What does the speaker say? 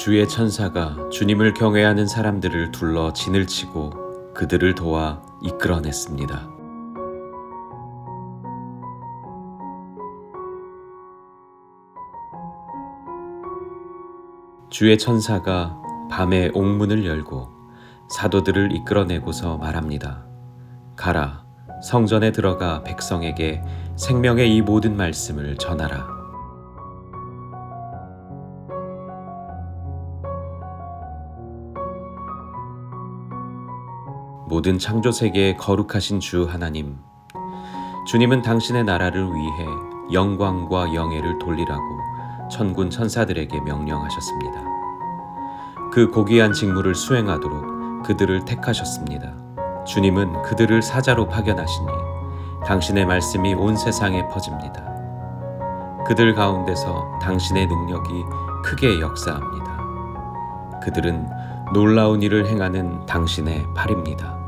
주의 천사가 주님을 경외하는 사람들을 둘러 진을 치고 그들을 도와 이끌어냈습니다. 주의 천사가 밤에 옥문을 열고 사도들을 이끌어내고서 말합니다. 가라, 성전에 들어가 백성에게 생명의 이 모든 말씀을 전하라. 모든 창조 세계의 거룩하신 주 하나님, 주님은 당신의 나라를 위해 영광과 영예를 돌리라고 천군 천사들에게 명령하셨습니다. 그 고귀한 직무를 수행하도록 그들을 택하셨습니다. 주님은 그들을 사자로 파견하시니 당신의 말씀이 온 세상에 퍼집니다. 그들 가운데서 당신의 능력이 크게 역사합니다. 그들은 놀라운 일을 행하는 당신의 팔입니다.